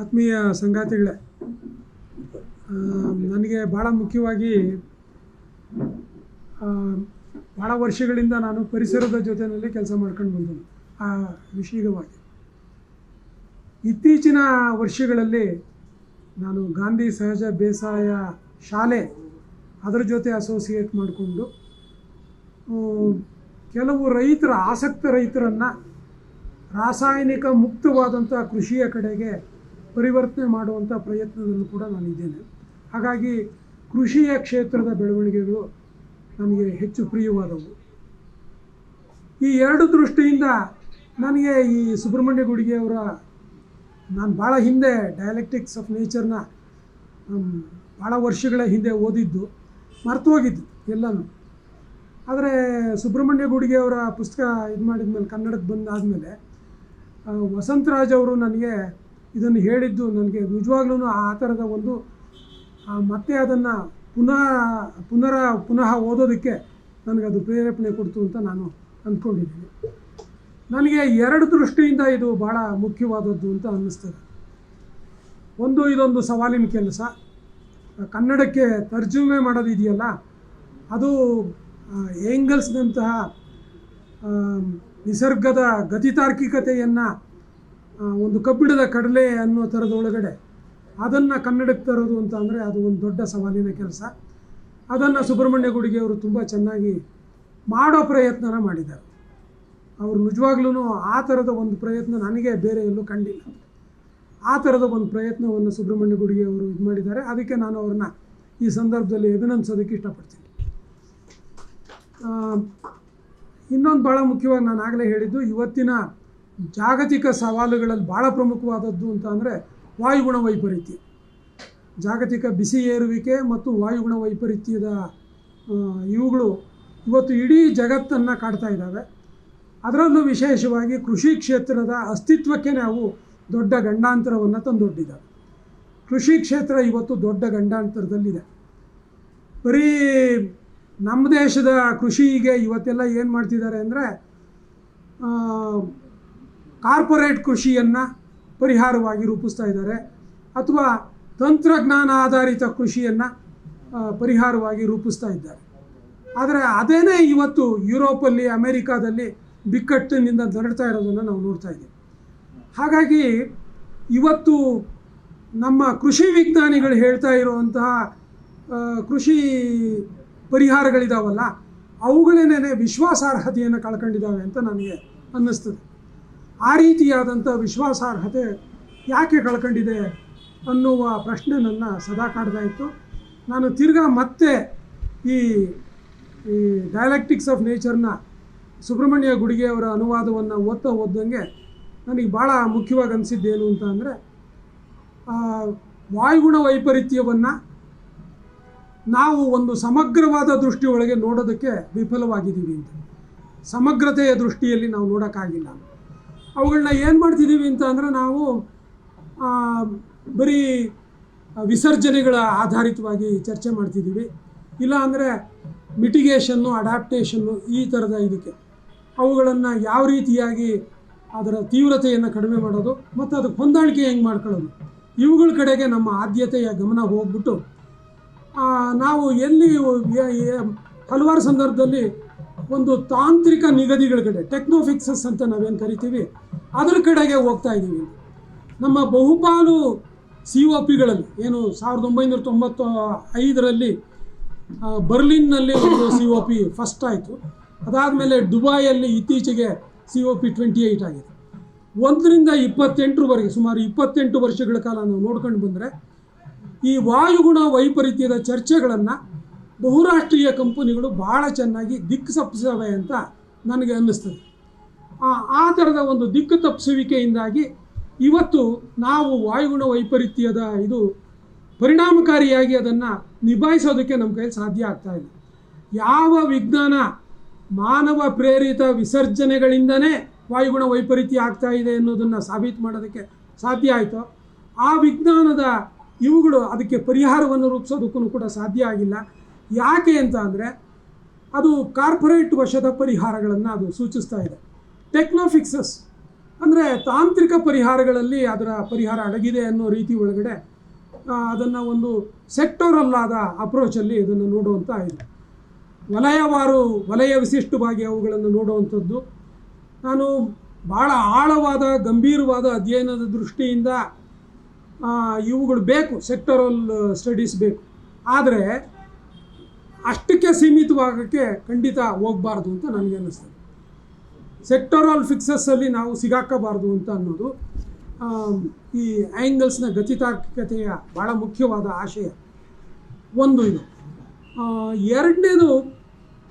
ಆತ್ಮೀಯ ಸಂಗಾತಿಗಳೇ ನನಗೆ ಭಾಳ ಮುಖ್ಯವಾಗಿ ಭಾಳ ವರ್ಷಗಳಿಂದ ನಾನು ಪರಿಸರದ ಜೊತೆಯಲ್ಲಿ ಕೆಲಸ ಮಾಡ್ಕೊಂಡು ಬಂದನು ಆ ವಿಷಯವಾಗಿ ಇತ್ತೀಚಿನ ವರ್ಷಗಳಲ್ಲಿ ನಾನು ಗಾಂಧಿ ಸಹಜ ಬೇಸಾಯ ಶಾಲೆ ಅದರ ಜೊತೆ ಅಸೋಸಿಯೇಟ್ ಮಾಡಿಕೊಂಡು ಕೆಲವು ರೈತರ, ಆಸಕ್ತ ರೈತರನ್ನು ರಾಸಾಯನಿಕ ಮುಕ್ತವಾದಂಥ ಕೃಷಿಯ ಕಡೆಗೆ ಪರಿವರ್ತನೆ ಮಾಡುವಂಥ ಪ್ರಯತ್ನದಲ್ಲೂ ಕೂಡ ನಾನಿದ್ದೇನೆ ಹಾಗಾಗಿ ಕೃಷಿಯ ಕ್ಷೇತ್ರದ ಬೆಳವಣಿಗೆಗಳು ನನಗೆ ಹೆಚ್ಚು ಪ್ರಿಯವಾದವು. ಈ ಎರಡು ದೃಷ್ಟಿಯಿಂದ ನನಗೆ ಈ ಸುಬ್ರಹ್ಮಣ್ಯ ಗುಡಿಗೆಯವರ ನಾನು ಭಾಳ ಹಿಂದೆ ಡಯಾಲೆಕ್ಟಿಕ್ಸ್ ಆಫ್ ನೇಚರ್ನ ಭಾಳ ವರ್ಷಗಳ ಹಿಂದೆ ಓದಿದ್ದು ಮರ್ತೋಗಿದ್ದು ಎಲ್ಲನೂ. ಆದರೆ ಸುಬ್ರಹ್ಮಣ್ಯ ಗುಡಿಗೆಯವರ ಪುಸ್ತಕ ಇದು ಮಾಡಿದ ಮೇಲೆ ಕನ್ನಡಕ್ಕೆ ಬಂದಾದಮೇಲೆ ವಸಂತರಾಜ್ ಅವರು ನನಗೆ ಇದನ್ನು ಹೇಳಿದ್ದು ನನಗೆ ನಿಜವಾಗ್ಲೂ ಆ ಥರದ ಒಂದು ಮತ್ತೆ ಅದನ್ನು ಪುನಃ, ಪುನರ, ಪುನಃ ಓದೋದಕ್ಕೆ ನನಗದು ಪ್ರೇರೇಪಣೆ ಕೊಡ್ತು ಅಂತ ನಾನು ಅಂದ್ಕೊಂಡಿದ್ದೀನಿ. ನನಗೆ ಎರಡು ದೃಷ್ಟಿಯಿಂದ ಇದು ಭಾಳ ಮುಖ್ಯವಾದದ್ದು ಅಂತ ಅನ್ನಿಸ್ತದೆ. ಒಂದು, ಇದೊಂದು ಸವಾಲಿನ ಕೆಲಸ. ಕನ್ನಡಕ್ಕೆ ತರ್ಜುಮೆ ಮಾಡೋದಿದೆಯಲ್ಲ, ಅದು ಏಂಗಲ್ಸ್ನಂತಹ ನಿಸರ್ಗದ ಗತಿತಾರ್ಕಿಕತೆಯನ್ನು ಒಂದು ಕಬ್ಬಿಣದ ಕಡಲೆ ಅನ್ನೋ ಥರದೊಳಗಡೆ ಅದನ್ನು ಕನ್ನಡಕ್ಕೆ ತರೋದು ಅಂತ ಅಂದರೆ ಅದು ಒಂದು ದೊಡ್ಡ ಸವಾಲಿನ ಕೆಲಸ. ಅದನ್ನು ಸುಬ್ರಹ್ಮಣ್ಯ ಗುಡಿಗೆಯವರು ತುಂಬ ಚೆನ್ನಾಗಿ ಮಾಡೋ ಪ್ರಯತ್ನನ ಮಾಡಿದ್ದಾರೆ. ಅವರು ನಿಜವಾಗ್ಲೂ ಆ ಥರದ ಒಂದು ಪ್ರಯತ್ನ ನನಗೆ ಬೇರೆ ಎಲ್ಲೂ ಕಂಡಿಲ್ಲ. ಆ ಥರದ ಒಂದು ಪ್ರಯತ್ನವನ್ನು ಸುಬ್ರಹ್ಮಣ್ಯ ಗುಡಿಗೆ ಅವರು ಇದು ಮಾಡಿದ್ದಾರೆ. ಅದಕ್ಕೆ ನಾನು ಅವ್ರನ್ನ ಈ ಸಂದರ್ಭದಲ್ಲಿ ಅಭಿನಂದಿಸೋದಕ್ಕೆ ಇಷ್ಟಪಡ್ತೀನಿ. ಇನ್ನೊಂದು ಭಾಳ ಮುಖ್ಯವಾಗಿ ನಾನು ಆಗಲೇ ಹೇಳಿದ್ದು, ಇವತ್ತಿನ ಜಾಗತಿಕ ಸವಾಲುಗಳಲ್ಲಿ ಭಾಳ ಪ್ರಮುಖವಾದದ್ದು ಅಂತ ಅಂದರೆ ವಾಯುಗುಣ ವೈಪರೀತ್ಯ. ಜಾಗತಿಕ ಬಿಸಿ ಏರುವಿಕೆ ಮತ್ತು ವಾಯುಗುಣ ವೈಪರೀತ್ಯದ ಇವುಗಳು ಇವತ್ತು ಇಡೀ ಜಗತ್ತನ್ನು ಕಾಡ್ತಾ ಇದ್ದಾವೆ ಅದರಲ್ಲೂ ವಿಶೇಷವಾಗಿ ಕೃಷಿ ಕ್ಷೇತ್ರದ ಅಸ್ತಿತ್ವಕ್ಕೆ ನಾವು ದೊಡ್ಡ ಗಂಡಾಂತರವನ್ನು ತಂದೊಡ್ಡಿದ್ದಾವೆ ಕೃಷಿ ಕ್ಷೇತ್ರ ಇವತ್ತು ದೊಡ್ಡ ಗಂಡಾಂತರದಲ್ಲಿದೆ. ಬರೀ ನಮ್ಮ ದೇಶದ ಕೃಷಿಗೆ ಇವತ್ತೆಲ್ಲ ಏನು ಮಾಡ್ತಿದ್ದಾರೆ ಅಂದರೆ ಕಾರ್ಪೊರೇಟ್ ಕೃಷಿಯನ್ನು ಪರಿಹಾರವಾಗಿ ರೂಪಿಸ್ತಾ ಇದ್ದಾರೆ ಅಥವಾ ತಂತ್ರಜ್ಞಾನ ಆಧಾರಿತ ಕೃಷಿಯನ್ನು ಪರಿಹಾರವಾಗಿ ರೂಪಿಸ್ತಾ ಇದ್ದಾರೆ. ಆದರೆ ಅದೇನೇ ಇವತ್ತು ಯುರೋಪಲ್ಲಿ, ಅಮೇರಿಕಾದಲ್ಲಿ ಬಿಕ್ಕಟ್ಟಿನಿಂದ ನರಡ್ತಾ ಇರೋದನ್ನು ನಾವು ನೋಡ್ತಾ ಇದ್ದೀವಿ. ಹಾಗಾಗಿ ಇವತ್ತು ನಮ್ಮ ಕೃಷಿ ವಿಜ್ಞಾನಿಗಳು ಹೇಳ್ತಾ ಇರುವಂತಹ ಕೃಷಿ ಪರಿಹಾರಗಳಿದಾವಲ್ಲ ಅವುಗಳೇನೇ ವಿಶ್ವಾಸಾರ್ಹತೆಯನ್ನು ಕಳ್ಕೊಂಡಿದ್ದಾವೆ ಅಂತ ನನಗೆ ಅನ್ನಿಸ್ತದೆ. ಆ ರೀತಿಯಾದಂಥ ವಿಶ್ವಾಸಾರ್ಹತೆ ಯಾಕೆ ಕಳ್ಕೊಂಡಿದೆ ಅನ್ನುವ ಪ್ರಶ್ನೆ ನನ್ನ ಸದಾ ಕಾಡ್ತಾ ಇತ್ತು ನಾನು ತಿರ್ಗಾ ಮತ್ತೆ ಈ ಈ ಡಯಾಲೆಕ್ಟಿಕ್ಸ್ ಆಫ್ ನೇಚರ್ನ ಸುಬ್ರಹ್ಮಣ್ಯ ಗುಡಿಗೆಯವರ ಅನುವಾದವನ್ನು ಓದ್ತಾ ಓದ್ದಂಗೆ ನನಗೆ ಭಾಳ ಮುಖ್ಯವಾಗಿ ಅನಿಸಿದ್ದೇನು ಅಂತ ಅಂದರೆ ವಾಯುಗುಣ ವೈಪರೀತ್ಯವನ್ನು ನಾವು ಒಂದು ಸಮಗ್ರವಾದ ದೃಷ್ಟಿಯೊಳಗೆ ನೋಡೋದಕ್ಕೆ ವಿಫಲವಾಗಿದ್ದೀವಿ ಅಂತ. ಸಮಗ್ರತೆಯ ದೃಷ್ಟಿಯಲ್ಲಿ ನಾವು ನೋಡೋಕ್ಕಾಗಿಲ್ಲ ಅವುಗಳನ್ನ ಏನು ಮಾಡ್ತಿದ್ದೀವಿ ಅಂತ ಅಂದರೆ ನಾವು ಬರೀ ವಿಸರ್ಜನೆಗಳ ಆಧಾರಿತವಾಗಿ ಚರ್ಚೆ ಮಾಡ್ತಿದ್ದೀವಿ ಇಲ್ಲ ಅಂದರೆ ಮಿಟಿಗೇಷನ್ನು ಅಡಾಪ್ಟೇಷನ್ನು ಈ ಥರದ ಇದಕ್ಕೆ. ಅವುಗಳನ್ನು ಯಾವ ರೀತಿಯಾಗಿ ಅದರ ತೀವ್ರತೆಯನ್ನು ಕಡಿಮೆ ಮಾಡೋದು ಮತ್ತು ಅದಕ್ಕೆ ಹೊಂದಾಣಿಕೆ ಹೆಂಗೆ ಮಾಡ್ಕೊಳ್ಳೋದು. ಇವುಗಳ ಕಡೆಗೆ ನಮ್ಮ ಆದ್ಯತೆಯ ಗಮನ ಹೋಗ್ಬಿಟ್ಟು ನಾವು ಎಲ್ಲಿ ಹಲವಾರು ಸಂದರ್ಭದಲ್ಲಿ ಒಂದು ತಾಂತ್ರಿಕ ನಿಗದಿಗಳ ಕಡೆ ಟೆಕ್ನೋಫಿಕ್ಸಸ್ ಅಂತ ನಾವೇನು ಕರಿತೀವಿ, ಅದರ ಕಡೆಗೆ ಹೋಗ್ತಾ ಇದ್ದೀವಿ. ನಮ್ಮ ಬಹುಪಾಲು ಸಿ ಒ ಪಿಗಳಲ್ಲಿ ಏನು ಸಾವಿರದ ಒಂಬೈನೂರ ತೊಂಬತ್ತು ಐದರಲ್ಲಿ ಬರ್ಲಿನ್ನಲ್ಲಿ ಒಂದು ಸಿ ಒ ಪಿ ಫಸ್ಟ್ ಆಯಿತು. ಅದಾದಮೇಲೆ ದುಬಾಯಲ್ಲಿ ಇತ್ತೀಚೆಗೆ C O P twenty eight ಆಗಿದೆ. ಒಂದರಿಂದ ಇಪ್ಪತ್ತೆಂಟರವರೆಗೆ, ಸುಮಾರು ಇಪ್ಪತ್ತೆಂಟು ವರ್ಷಗಳ ಕಾಲ ನಾವು ನೋಡ್ಕೊಂಡು ಬಂದರೆ, ಈ ವಾಯುಗುಣ ವೈಪರೀತ್ಯದ ಚರ್ಚೆಗಳನ್ನು ಬಹುರಾಷ್ಟ್ರೀಯ ಕಂಪನಿಗಳು ಭಾಳ ಚೆನ್ನಾಗಿ ದಿಕ್ಕು ತಪ್ಪಿಸವೆ ಅಂತ ನನಗೆ ಅನ್ನಿಸ್ತದೆ. ಆ ಥರದ ಒಂದು ದಿಕ್ಕು ತಪ್ಪಿಸುವಿಕೆಯಿಂದಾಗಿ ಇವತ್ತು ನಾವು ವಾಯುಗುಣ ವೈಪರೀತ್ಯದ ಇದು ಪರಿಣಾಮಕಾರಿಯಾಗಿ ಅದನ್ನು ನಿಭಾಯಿಸೋದಕ್ಕೆ ನಮ್ಮ ಕೈಯಲ್ಲಿ ಸಾಧ್ಯ ಆಗ್ತಾ ಇಲ್ಲ. ಯಾವ ವಿಜ್ಞಾನ ಮಾನವ ಪ್ರೇರಿತ ವಿಸರ್ಜನೆಗಳಿಂದನೇ ವಾಯುಗುಣ ವೈಪರೀತ್ಯ ಆಗ್ತಾ ಇದೆ ಅನ್ನೋದನ್ನು ಸಾಬೀತು ಮಾಡೋದಕ್ಕೆ ಸಾಧ್ಯ ಆಯಿತು, ಆ ವಿಜ್ಞಾನದ ಇವುಗಳು ಅದಕ್ಕೆ ಪರಿಹಾರವನ್ನು ರೂಪಿಸೋದಕ್ಕೂ ಕೂಡ ಸಾಧ್ಯ ಆಗಿಲ್ಲ. ಯಾಕೆ ಅಂತ ಅಂದರೆ ಅದು ಕಾರ್ಪೊರೇಟ್ ವಶದ ಪರಿಹಾರಗಳನ್ನು ಅದು ಸೂಚಿಸ್ತಾ ಇದೆ. ಟೆಕ್ನೋಫಿಕ್ಸಸ್ ಅಂದರೆ ತಾಂತ್ರಿಕ ಪರಿಹಾರಗಳಲ್ಲಿ ಅದರ ಪರಿಹಾರ ಅಡಗಿದೆ ಅನ್ನೋ ರೀತಿ ಒಳಗಡೆ ಅದನ್ನು ಒಂದು ಸೆಕ್ಟೋರಲ್ಲಾದ ಅಪ್ರೋಚಲ್ಲಿ ಇದನ್ನು ನೋಡುವಂಥ ಇದೆ. ವಲಯವಾರು, ವಲಯ ವಿಶಿಷ್ಟವಾಗಿ ಅವುಗಳನ್ನು ನೋಡುವಂಥದ್ದು. ನಾನು ಭಾಳ ಆಳವಾದ, ಗಂಭೀರವಾದ ಅಧ್ಯಯನದ ದೃಷ್ಟಿಯಿಂದ ಇವುಗಳು ಬೇಕು ಸೆಕ್ಟರಲ್ ಸ್ಟಡೀಸ್ ಬೇಕು. ಆದರೆ ಅಷ್ಟಕ್ಕೆ ಸೀಮಿತವಾಗೋಕ್ಕೆ ಖಂಡಿತ ಹೋಗಬಾರ್ದು ಅಂತ ನನಗೆ ಅನ್ನಿಸ್ತದೆ. ಸೆಕ್ಟೋರಲ್ ಫಿಕ್ಸಸ್ಸಲ್ಲಿ ನಾವು ಸಿಗಾಕಬಾರ್ದು ಅಂತ ಅನ್ನೋದು ಈ ಆ್ಯಂಗಲ್ಸ್ನ ಗತಿತಾರ್ಕಿಕತೆಯ ಭಾಳ ಮುಖ್ಯವಾದ ಆಶಯ. ಒಂದು ಇದು. ಎರಡನೇದು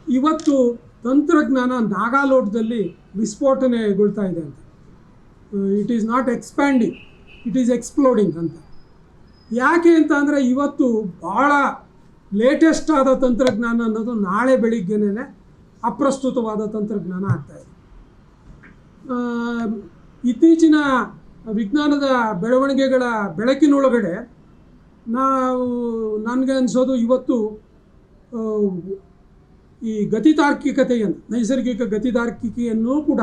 ಇವತ್ತು ತಂತ್ರಜ್ಞಾನ ನಾಗಾಲೋಟದಲ್ಲಿ ವಿಸ್ಫೋಟನೆಗೊಳ್ತಾ ಇದೆ ಅಂತ. It is not expanding it is exploding ಅಂತ. ಯಾಕೆ ಅಂತ ಅಂದರೆ ಇವತ್ತು ಭಾಳ ಲೇಟೆಸ್ಟ್ ಆದ ತಂತ್ರಜ್ಞಾನ ಅನ್ನೋದು ನಾಳೆ ಬೆಳಿಗ್ಗೆನೇ ಅಪ್ರಸ್ತುತವಾದ ತಂತ್ರಜ್ಞಾನ ಆಗ್ತಾಯಿದೆ ಇತ್ತೀಚಿನ ವಿಜ್ಞಾನದ ಬೆಳವಣಿಗೆಗಳ ಬೆಳಕಿನೊಳಗಡೆ ನಾವು ನನಗೆ ಅನಿಸೋದು ಇವತ್ತು ಈ ಗತಿತಾರ್ಕಿಕತೆಯನ್ನು, ನೈಸರ್ಗಿಕ ಗತಿತಾರ್ಕಿಕೆಯನ್ನು ಕೂಡ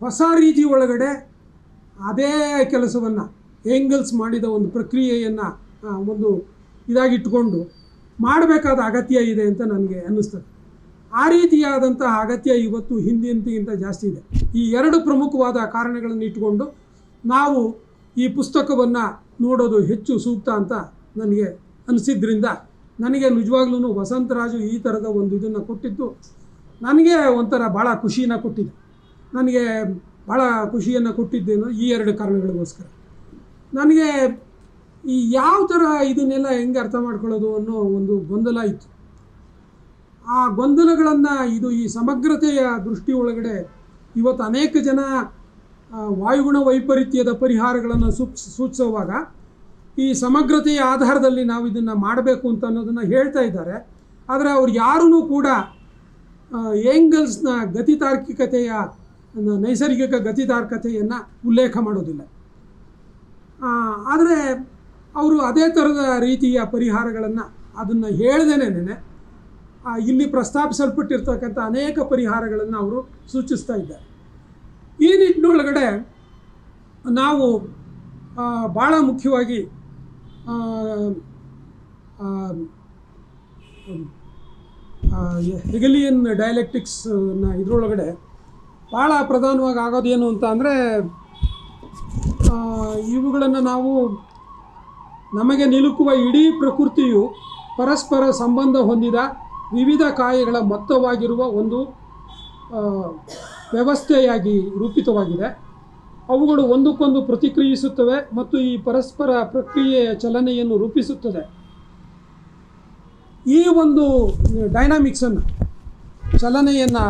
ಹೊಸ ರೀತಿ ಒಳಗಡೆ ಅದೇ ಕೆಲಸವನ್ನು ಏಂಗಲ್ಸ್ ಮಾಡಿದ ಒಂದು ಪ್ರಕ್ರಿಯೆಯನ್ನು ಒಂದು ಇದಾಗಿಟ್ಕೊಂಡು ಮಾಡಬೇಕಾದ ಅಗತ್ಯ ಇದೆ ಅಂತ ನನಗೆ ಅನ್ನಿಸ್ತದೆ. ಆ ರೀತಿಯಾದಂತಹ ಅಗತ್ಯ ಇವತ್ತು ಹಿಂದಿನಗಿಂತ ಜಾಸ್ತಿ ಇದೆ. ಈ ಎರಡು ಪ್ರಮುಖವಾದ ಕಾರಣಗಳನ್ನು ಇಟ್ಟುಕೊಂಡು ನಾವು ಈ ಪುಸ್ತಕವನ್ನು ನೋಡೋದು ಹೆಚ್ಚು ಸೂಕ್ತ ಅಂತ ನನಗೆ ಅನಿಸಿದ್ರಿಂದ ನನಗೆ ನಿಜವಾಗ್ಲೂ ವಸಂತರಾಜು ಈ ಥರದ ಒಂದು ಇದನ್ನು ಕೊಟ್ಟಿದ್ದು ನನಗೆ ಒಂಥರ ಭಾಳ ಖುಷಿನ ಕೊಟ್ಟಿದೆ. ನನಗೆ ಭಾಳ ಖುಷಿಯನ್ನು ಕೊಟ್ಟಿದ್ದೇನು ಈ ಎರಡು ಕಾರಣಗಳಿಗೋಸ್ಕರ. ನನಗೆ ಈ ಯಾವ ಥರ ಇದನ್ನೆಲ್ಲ ಹೆಂಗೆ ಅರ್ಥ ಮಾಡ್ಕೊಳ್ಳೋದು ಅನ್ನೋ ಒಂದು ಗೊಂದಲ ಇತ್ತು. ಆ ಗೊಂದಲಗಳನ್ನು ಇದು ಈ ಸಮಗ್ರತೆಯ ದೃಷ್ಟಿ ಒಳಗಡೆ ಇವತ್ತು ಅನೇಕ ಜನ ವಾಯುಗುಣ ವೈಪರೀತ್ಯದ ಪರಿಹಾರಗಳನ್ನು ಸೂಚ್, ಸೂಚಿಸುವಾಗ ಈ ಸಮಗ್ರತೆಯ ಆಧಾರದಲ್ಲಿ ನಾವು ಇದನ್ನು ಮಾಡಬೇಕು ಅಂತ ಅನ್ನೋದನ್ನು ಹೇಳ್ತಾ ಇದ್ದಾರೆ. ಆದರೆ ಅವ್ರು ಯಾರೂ ಕೂಡ ಏಂಗಲ್ಸ್ನ ಗತಿತಾರ್ಕಿಕತೆಯ ನೈಸರ್ಗಿಕ ಗತಿತಾರ್ಕತೆಯನ್ನು ಉಲ್ಲೇಖ ಮಾಡೋದಿಲ್ಲ. ಆದರೆ ಅವರು ಅದೇ ಥರದ ರೀತಿಯ ಪರಿಹಾರಗಳನ್ನು ಅದನ್ನು ಹೇಳ್ದೇನೆ ಇಲ್ಲಿ ಪ್ರಸ್ತಾಪಿಸಲ್ಪಟ್ಟಿರ್ತಕ್ಕಂಥ ಅನೇಕ ಪರಿಹಾರಗಳನ್ನು ಅವರು ಸೂಚಿಸ್ತಾ ಇದ್ದಾರೆ. ಈ ನಿಟ್ಟಿನೊಳಗಡೆ ನಾವು ಭಾಳ ಮುಖ್ಯವಾಗಿ ಹೆಗಲಿಯನ್ ಡಯಲೆಕ್ಟಿಕ್ಸ್ನ ಇದರೊಳಗಡೆ ಭಾಳ ಪ್ರಧಾನವಾಗಿ ಆಗೋದೇನು ಅಂತ ಅಂದರೆ ಇವುಗಳನ್ನು ನಾವು ನಮಗೆ ನಿಲುಕುವ ಇಡೀ ಪ್ರಕೃತಿಯು ಪರಸ್ಪರ ಸಂಬಂಧ ಹೊಂದಿದ ವಿವಿಧ ಕಾಯಗಳ ಮೊತ್ತವಾಗಿರುವ ಒಂದು ವ್ಯವಸ್ಥೆಯಾಗಿ ರೂಪಿತವಾಗಿದೆ. ಅವುಗಳು ಒಂದಕ್ಕೊಂದು ಪ್ರತಿಕ್ರಿಯಿಸುತ್ತವೆ ಮತ್ತು ಈ ಪರಸ್ಪರ ಪ್ರಕ್ರಿಯೆಯ ಚಲನೆಯನ್ನು ರೂಪಿಸುತ್ತದೆ. ಈ ಒಂದು ಡೈನಾಮಿಕ್ಸನ್ನು, ಚಲನೆಯನ್ನು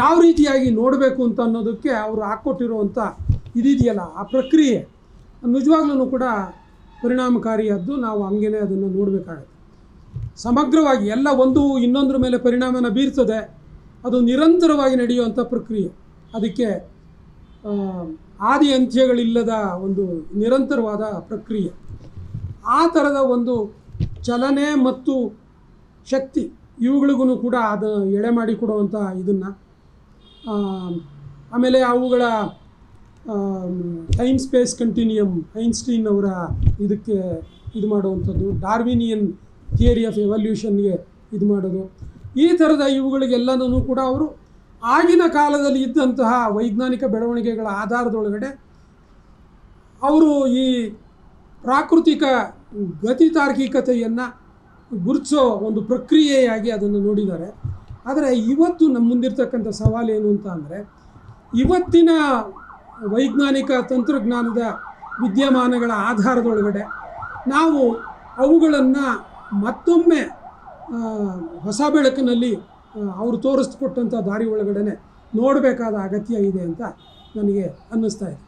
ಯಾವ ರೀತಿಯಾಗಿ ನೋಡಬೇಕು ಅಂತ ಅನ್ನೋದಕ್ಕೆ ಅವರು ಹಾಕ್ಕೊಟ್ಟಿರುವಂಥ ಇದಿದೆಯಲ್ಲ, ಆ ಪ್ರಕ್ರಿಯೆ. ನಿಜವಾಗ್ಲೂ ಕೂಡ ಪರಿಣಾಮಕಾರಿಯಾದ್ದು ನಾವು ಹಂಗೇನೆ ಅದನ್ನು ನೋಡಬೇಕಾಗುತ್ತೆ. ಸಮಗ್ರವಾಗಿ ಎಲ್ಲ ಒಂದು ಇನ್ನೊಂದ್ರ ಮೇಲೆ ಪರಿಣಾಮನ ಬೀರ್ತದೆ, ಅದು ನಿರಂತರವಾಗಿ ನಡೆಯುವಂಥ ಪ್ರಕ್ರಿಯೆ. ಅದಕ್ಕೆ ಆದಿ ಅಂತ್ಯಗಳಿಲ್ಲದ ಒಂದು ನಿರಂತರವಾದ ಪ್ರಕ್ರಿಯೆ. ಆ ಥರದ ಒಂದು ಚಲನೆ ಮತ್ತು ಶಕ್ತಿ ಇವುಗಳಿಗೂ ಕೂಡ ಅದು ಎಳೆ ಮಾಡಿ ಕೊಡುವಂಥ ಇದನ್ನು. ಆಮೇಲೆ ಅವುಗಳ ಟೈಮ್ ಸ್ಪೇಸ್ ಕಂಟಿನ್ಯೂಯಮ್ ಐನ್ಸ್ಟೀನ್ ಅವರ ಇದಕ್ಕೆ ಇದು ಮಾಡುವಂಥದ್ದು, ಡಾರ್ವಿನಿಯನ್ ಥಿಯರಿ ಆಫ್ ಎವಲ್ಯೂಷನ್ಗೆ ಇದು ಮಾಡೋದು. ಈ ಥರದ ಇವುಗಳಿಗೆಲ್ಲನೂ ಕೂಡ ಅವರು ಆಗಿನ ಕಾಲದಲ್ಲಿ ಇದ್ದಂತಹ ವೈಜ್ಞಾನಿಕ ಬೆಳವಣಿಗೆಗಳ ಆಧಾರದೊಳಗಡೆ ಅವರು ಈ ಪ್ರಾಕೃತಿಕ ಗತಿತಾರ್ಕಿಕತೆಯನ್ನು ಗುರುತಿಸೋ ಒಂದು ಪ್ರಕ್ರಿಯೆಯಾಗಿ ಅದನ್ನು ನೋಡಿದ್ದಾರೆ. ಆದರೆ ಇವತ್ತು ನಮ್ಮ ಮುಂದಿರ್ತಕ್ಕಂಥ ಸವಾಲೇನು ಅಂತ ಅಂದರೆ, ಇವತ್ತಿನ ವೈಜ್ಞಾನಿಕ ತಂತ್ರಜ್ಞಾನದ ವಿದ್ಯಮಾನಗಳ ಆಧಾರದೊಳಗಡೆ ನಾವು ಅವುಗಳನ್ನು ಮತ್ತೊಮ್ಮೆ ಹೊಸ ಬೆಳಕಿನಲ್ಲಿ ಅವರು ತೋರಿಸ್ಕೊಟ್ಟಂಥ ದಾರಿ ಒಳಗಡೆ ನೋಡಬೇಕಾದ ಅಗತ್ಯ ಇದೆ ಅಂತ ನನಗೆ ಅನ್ನಿಸ್ತಾ ಇದೆ.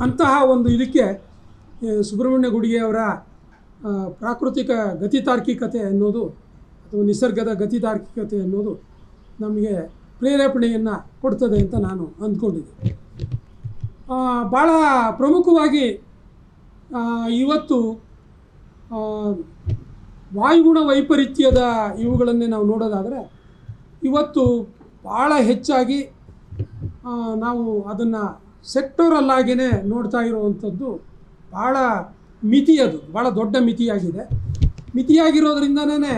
ಅಂತಹ ಒಂದು ಇದಕ್ಕೆ ಸುಬ್ರಹ್ಮಣ್ಯ ಗುಡಿಗೆಯವರ ಪ್ರಾಕೃತಿಕ ಗತಿತಾರ್ಕಿಕತೆ ಅನ್ನೋದು ಅಥವಾ ನಿಸರ್ಗದ ಗತಿತಾರ್ಕಿಕತೆ ಅನ್ನೋದು ನಮಗೆ ಪ್ರೇರೇಪಣೆಯನ್ನು ಕೊಡ್ತದೆ ಅಂತ ನಾನು ಅಂದ್ಕೊಂಡಿದ್ದೆ ಭಾಳ ಪ್ರಮುಖವಾಗಿ ಇವತ್ತು ವಾಯುಗುಣ ವೈಪರೀತ್ಯದ ಇವುಗಳನ್ನೇ ನಾವು ನೋಡೋದಾದರೆ, ಇವತ್ತು ಭಾಳ ಹೆಚ್ಚಾಗಿ ನಾವು ಅದನ್ನು ಸೆಕ್ಟೋರಲ್ಲಾಗಿಯೇ ನೋಡ್ತಾ ಇರುವಂಥದ್ದು ಭಾಳ ಮಿತಿ ಅದು ಭಾಳ ದೊಡ್ಡ ಮಿತಿಯಾಗಿದೆ. ಮಿತಿಯಾಗಿರೋದ್ರಿಂದನೇ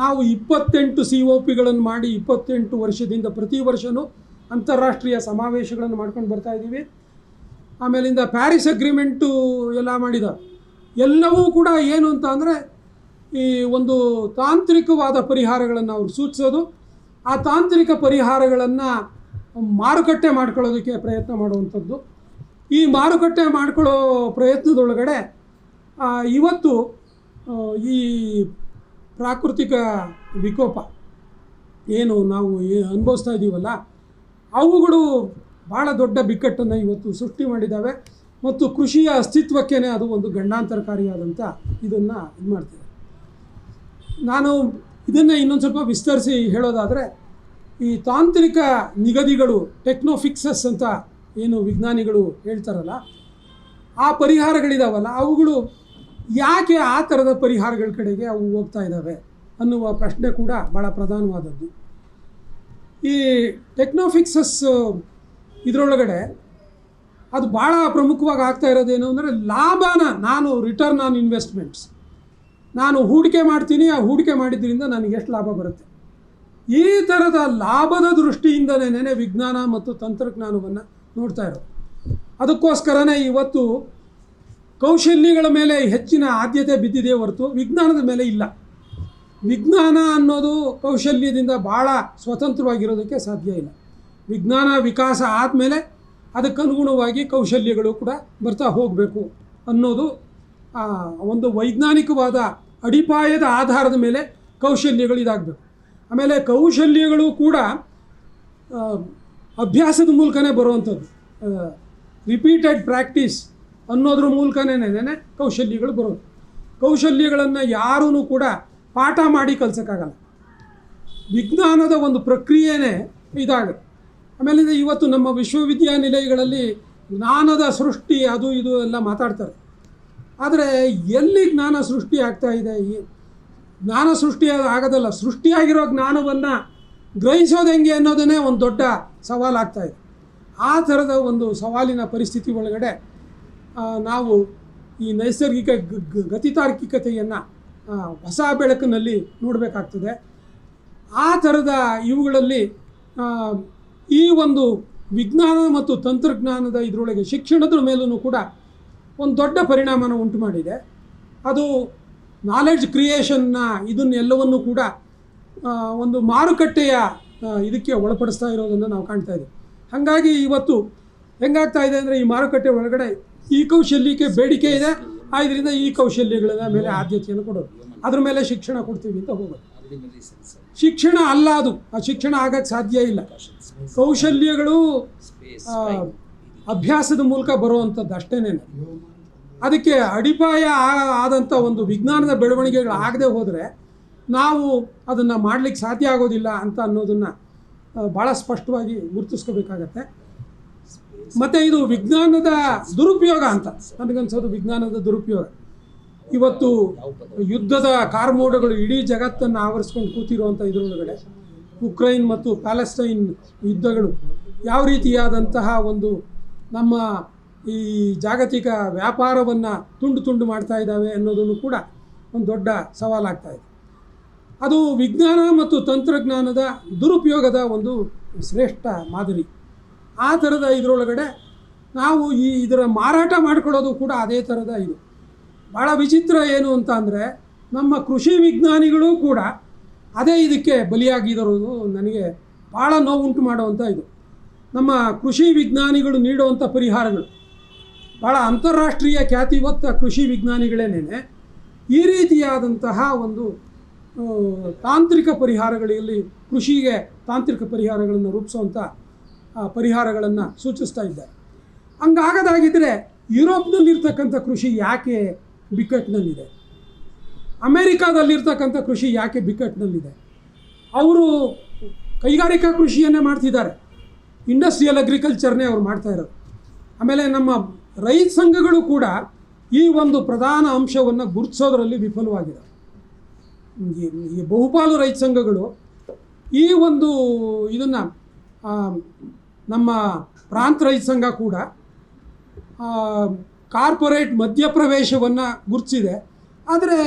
ನಾವು ಇಪ್ಪತ್ತೆಂಟು ಸಿ ಒ ಪಿಗಳನ್ನು ಮಾಡಿ ಇಪ್ಪತ್ತೆಂಟು ವರ್ಷದಿಂದ ಪ್ರತಿ ವರ್ಷವೂ ಅಂತಾರಾಷ್ಟ್ರೀಯ ಸಮಾವೇಶಗಳನ್ನು ಮಾಡ್ಕೊಂಡು ಬರ್ತಾ ಇದ್ದೀವಿ. ಆಮೇಲಿಂದ ಪ್ಯಾರಿಸ್ ಅಗ್ರಿಮೆಂಟು ಎಲ್ಲ ಮಾಡಿದ. ಎಲ್ಲವೂ ಕೂಡ ಏನು ಅಂತ ಅಂದರೆ ಈ ಒಂದು ತಾಂತ್ರಿಕವಾದ ಪರಿಹಾರಗಳನ್ನು ಅವರು ಸೂಚಿಸೋದು. ಆ ತಾಂತ್ರಿಕ ಪರಿಹಾರಗಳನ್ನು ಮಾರುಕಟ್ಟೆ ಮಾಡ್ಕೊಳ್ಳೋದಕ್ಕೆ ಪ್ರಯತ್ನ ಮಾಡುವಂಥದ್ದು. ಈ ಮಾರುಕಟ್ಟೆ ಮಾಡ್ಕೊಳ್ಳೋ ಪ್ರಯತ್ನದೊಳಗಡೆ ಇವತ್ತು ಈ ಪ್ರಾಕೃತಿಕ ವಿಕೋಪ ಏನು ನಾವು ಅನುಭವಿಸ್ತಾ ಇದ್ದೀವಲ್ಲ ಅವುಗಳು ಭಾಳ ದೊಡ್ಡ ಬಿಕ್ಕಟ್ಟನ್ನು ಇವತ್ತು ಸೃಷ್ಟಿ ಮಾಡಿದ್ದಾವೆ ಮತ್ತು ಕೃಷಿಯ ಅಸ್ತಿತ್ವಕ್ಕೇ ಅದು ಒಂದು ಗಂಡಾಂತರಕಾರಿಯಾದಂಥ ಇದನ್ನು ಇದು ಮಾಡ್ತಿದೆ. ನಾನು ಇದನ್ನು ಇನ್ನೊಂದು ಸ್ವಲ್ಪ ವಿಸ್ತರಿಸಿ ಹೇಳೋದಾದರೆ, ಈ ತಾಂತ್ರಿಕ ನಿಗದಿಗಳು ಟೆಕ್ನೋಫಿಕ್ಸಸ್ ಅಂತ ಏನು ವಿಜ್ಞಾನಿಗಳು ಹೇಳ್ತಾರಲ್ಲ, ಆ ಪರಿಹಾರಗಳಿದಾವಲ್ಲ, ಅವುಗಳು ಯಾಕೆ ಆ ಥರದ ಪರಿಹಾರಗಳ ಕಡೆಗೆ ಅವು ಹೋಗ್ತಾ ಇದ್ದಾವೆ ಅನ್ನುವ ಪ್ರಶ್ನೆ ಕೂಡ ಭಾಳ ಪ್ರಧಾನವಾದದ್ದು. ಈ ಟೆಕ್ನೋಫಿಕ್ಸಸ್ ಇದರೊಳಗಡೆ ಅದು ಭಾಳ ಪ್ರಮುಖವಾಗಿ ಆಗ್ತಾ ಇರೋದೇನು ಅಂದರೆ ಲಾಭನ ನಾನು ರಿಟರ್ನ್ ಆನ್ ಇನ್ವೆಸ್ಟ್ಮೆಂಟ್ಸ್ ನಾನು ಹೂಡಿಕೆ ಮಾಡ್ತೀನಿ, ಆ ಹೂಡಿಕೆ ಮಾಡಿದ್ರಿಂದ ನನಗೆ ಎಷ್ಟು ಲಾಭ ಬರುತ್ತೆ. ಈ ಥರದ ಲಾಭದ ದೃಷ್ಟಿಯಿಂದನೇ ವಿಜ್ಞಾನ ಮತ್ತು ತಂತ್ರಜ್ಞಾನವನ್ನು ನೋಡ್ತಾ ಇರೋದು. ಅದಕ್ಕೋಸ್ಕರನೇ ಇವತ್ತು ಕೌಶಲ್ಯಗಳ ಮೇಲೆ ಹೆಚ್ಚಿನ ಆದ್ಯತೆ ಬಿದ್ದಿದೆ ಹೊರತು ವಿಜ್ಞಾನದ ಮೇಲೆ ಇಲ್ಲ. ವಿಜ್ಞಾನ ಅನ್ನೋದು ಕೌಶಲ್ಯದಿಂದ ಭಾಳ ಸ್ವತಂತ್ರವಾಗಿರೋದಕ್ಕೆ ಸಾಧ್ಯ ಇಲ್ಲ. ವಿಜ್ಞಾನ ವಿಕಾಸ ಆದಮೇಲೆ ಅದಕ್ಕನುಗುಣವಾಗಿ ಕೌಶಲ್ಯಗಳು ಕೂಡ ಬರ್ತಾ ಹೋಗಬೇಕು ಅನ್ನೋದು ಒಂದು ವೈಜ್ಞಾನಿಕವಾದ ಅಡಿಪಾಯದ ಆಧಾರದ ಮೇಲೆ ಕೌಶಲ್ಯಗಳು ಇದಾಗಬೇಕು. ಆಮೇಲೆ ಕೌಶಲ್ಯಗಳು ಕೂಡ ಅಭ್ಯಾಸದ ಮೂಲಕನೇ ಬರುವಂಥದ್ದು. ರಿಪೀಟೆಡ್ ಪ್ರಾಕ್ಟೀಸ್ ಅನ್ನೋದ್ರ ಮೂಲಕನೇ ಕೌಶಲ್ಯಗಳು ಬರೋದು. ಕೌಶಲ್ಯಗಳನ್ನು ಯಾರೂ ಕೂಡ ಪಾಠ ಮಾಡಿ ಕಲ್ಸೋಕ್ಕಾಗಲ್ಲ. ವಿಜ್ಞಾನದ ಒಂದು ಪ್ರಕ್ರಿಯೆನೇ ಇದಾಗುತ್ತೆ. ಆಮೇಲಿಂದ ಇವತ್ತು ನಮ್ಮ ವಿಶ್ವವಿದ್ಯಾನಿಲಯಗಳಲ್ಲಿ ಜ್ಞಾನದ ಸೃಷ್ಟಿ, ಅದು ಇದು ಎಲ್ಲ ಮಾತಾಡ್ತಾರೆ. ಆದರೆ ಎಲ್ಲಿ ಜ್ಞಾನ ಸೃಷ್ಟಿ ಆಗ್ತಾ ಇದೆ? ಈ ಜ್ಞಾನ ಸೃಷ್ಟಿ ಆಗೋದಲ್ಲ, ಸೃಷ್ಟಿಯಾಗಿರೋ ಜ್ಞಾನವನ್ನು ಗ್ರಹಿಸೋದು ಹೆಂಗೆ ಅನ್ನೋದನ್ನೇ ಒಂದು ದೊಡ್ಡ ಸವಾಲಾಗ್ತಾ ಇದೆ. ಆ ಥರದ ಒಂದು ಸವಾಲಿನ ಪರಿಸ್ಥಿತಿ ಒಳಗಡೆ ನಾವು ಈ ನೈಸರ್ಗಿಕ ಗತಿತಾರ್ಕಿಕತೆಯನ್ನು ಹೊಸ ಬೆಳಕಿನಲ್ಲಿ ನೋಡಬೇಕಾಗ್ತದೆ. ಆ ಥರದ ಇವುಗಳಲ್ಲಿ ಈ ಒಂದು ವಿಜ್ಞಾನ ಮತ್ತು ತಂತ್ರಜ್ಞಾನದ ಇದರೊಳಗೆ ಶಿಕ್ಷಣದ ಮೇಲೂ ಕೂಡ ಒಂದು ದೊಡ್ಡ ಪರಿಣಾಮನ ಉಂಟು ಮಾಡಿದೆ. ಅದು ನಾಲೆಡ್ಜ್ ಕ್ರಿಯೇಷನ್ನ ಇದನ್ನೆಲ್ಲವನ್ನು ಕೂಡ ಒಂದು ಮಾರುಕಟ್ಟೆಯ ಇದಕ್ಕೆ ಒಳಪಡಿಸ್ತಾ ಇರೋದನ್ನು ನಾವು ಕಾಣ್ತಾ ಇದ್ದೀವಿ. ಹಾಗಾಗಿ ಇವತ್ತು ಹೆಂಗಾಗ್ತಾ ಇದೆ ಅಂದರೆ ಈ ಮಾರುಕಟ್ಟೆ ಒಳಗಡೆ ಈ ಕೌಶಲ್ಯಕ್ಕೆ ಬೇಡಿಕೆ ಇದೆ. ಆದ್ದರಿಂದ ಈ ಕೌಶಲ್ಯಗಳ ಮೇಲೆ ಆದ್ಯತೆಯನ್ನು ಕೊಡೋದು. ಅದ್ರ ಮೇಲೆ ಶಿಕ್ಷಣ ಕೊಡ್ತೀವಿ ಅಂತ ಹೋಗೋದು. ಶಿಕ್ಷಣ ಅಲ್ಲ ಅದು. ಆ ಶಿಕ್ಷಣ ಆಗಕ್ಕೆ ಸಾಧ್ಯ ಇಲ್ಲ. ಕೌಶಲ್ಯಗಳು. ಅಭ್ಯಾಸದ ಮೂಲಕ ಬರುವಂಥದ್ದು ಅಷ್ಟೇನೆ. ಅದಕ್ಕೆ ಅಡಿಪಾಯ ಆದಂಥ ಒಂದು ವಿಜ್ಞಾನದ ಬೆಳವಣಿಗೆಗಳು ಆಗದೆ ಹೋದರೆ ನಾವು ಅದನ್ನು ಮಾಡಲಿಕ್ಕೆ ಸಾಧ್ಯ ಆಗೋದಿಲ್ಲ ಅಂತ ಅನ್ನೋದನ್ನು ಭಾಳ ಸ್ಪಷ್ಟವಾಗಿ ಗುರುತಿಸ್ಕೋಬೇಕಾಗತ್ತೆ. ಮತ್ತು ಇದು ವಿಜ್ಞಾನದ ದುರುಪಯೋಗ ಅಂತ. ನನಗನ್ಸೋದು ವಿಜ್ಞಾನದ ದುರುಪಯೋಗ. ಇವತ್ತು ಯುದ್ಧದ ಕಾರ್ಮೋಡಗಳು ಇಡೀ ಜಗತ್ತನ್ನು ಆವರಿಸ್ಕೊಂಡು ಕೂತಿರುವಂಥ ಇದರೊಳಗಡೆ ಉಕ್ರೈನ್ ಮತ್ತು ಪ್ಯಾಲೆಸ್ಟೈನ್ ಯುದ್ಧಗಳು ಯಾವ ರೀತಿಯಾದಂತಹ ಒಂದು ನಮ್ಮ ಈ ಜಾಗತಿಕ ವ್ಯಾಪಾರವನ್ನು ತುಂಡು ತುಂಡು ಮಾಡ್ತಾ ಇದ್ದಾವೆ ಅನ್ನೋದನ್ನು ಕೂಡ ಒಂದು ದೊಡ್ಡ ಸವಾಲಾಗ್ತಾ ಇದೆ. ಅದು ವಿಜ್ಞಾನ ಮತ್ತು ತಂತ್ರಜ್ಞಾನದ ದುರುಪಯೋಗದ ಒಂದು ಶ್ರೇಷ್ಠ ಮಾದರಿ. ಆ ಥರದ ಇದರೊಳಗಡೆ ನಾವು ಈ ಇದರ ಮಾರಾಟ ಮಾಡ್ಕೊಳ್ಳೋದು ಕೂಡ ಅದೇ ಥರದ ಇದು. ಭಾಳ ವಿಚಿತ್ರ ಏನು ಅಂತ ಅಂದರೆ ನಮ್ಮ ಕೃಷಿ ವಿಜ್ಞಾನಿಗಳು ಕೂಡ ಅದೇ ಇದಕ್ಕೆ ಬಲಿಯಾಗಿರೋದು ನನಗೆ ಭಾಳ ನೋವುಂಟು ಮಾಡುವಂಥ ಇದು. ನಮ್ಮ ಕೃಷಿ ವಿಜ್ಞಾನಿಗಳು ನೀಡುವಂಥ ಪರಿಹಾರಗಳು. ಭಾಳ ಅಂತಾರಾಷ್ಟ್ರೀಯ ಖ್ಯಾತಿ ಹೊತ್ತ ಕೃಷಿ ವಿಜ್ಞಾನಿಗಳೇನೇ ಈ ರೀತಿಯಾದಂತಹ ಒಂದು ತಾಂತ್ರಿಕ ಪರಿಹಾರಗಳಲ್ಲಿ ಕೃಷಿಗೆ ತಾಂತ್ರಿಕ ಪರಿಹಾರಗಳನ್ನು ರೂಪಿಸುವಂಥ ಪರಿಹಾರಗಳನ್ನು ಸೂಚಿಸ್ತಾ ಇದ್ದಾರೆ. ಹಂಗಾಗದಾಗಿದ್ದರೆ ಯುರೋಪ್ನಲ್ಲಿರ್ತಕ್ಕಂಥ ಕೃಷಿ ಯಾಕೆ ಬಿಕ್ಕಟ್ಟಿನಲ್ಲಿದೆ. ಅಮೇರಿಕಾದಲ್ಲಿರ್ತಕ್ಕಂಥ ಕೃಷಿ ಯಾಕೆ ಬಿಕ್ಕಟ್ಟಿನಲ್ಲಿದೆ? ಅವರು ಕೈಗಾರಿಕಾ ಕೃಷಿಯನ್ನೇ ಮಾಡ್ತಿದ್ದಾರೆ. ಇಂಡಸ್ಟ್ರಿಯಲ್ ಅಗ್ರಿಕಲ್ಚರ್ನೇ ಅವ್ರು ಮಾಡ್ತಾ ಇರೋದು. ಆಮೇಲೆ ನಮ್ಮ ರೈತ ಸಂಘಗಳು ಕೂಡ ಈ ಒಂದು ಪ್ರಧಾನ ಅಂಶವನ್ನು ಗುರುತಿಸೋದ್ರಲ್ಲಿ ವಿಫಲವಾಗಿದೆ ಈ- ಬಹುಪಾಲು ರೈತ ಸಂಘಗಳು ಈ ಒಂದು ಇದನ್ನು ನಮ್ಮ ಪ್ರಾಂತ ರೈತ ಸಂಘ ಕೂಡ ಕಾರ್ಪೊರೇಟ್ ಮಧ್ಯಪ್ರವೇಶವನ್ನು ಗುರುತಿಸಿದೆ. ಆದರೆ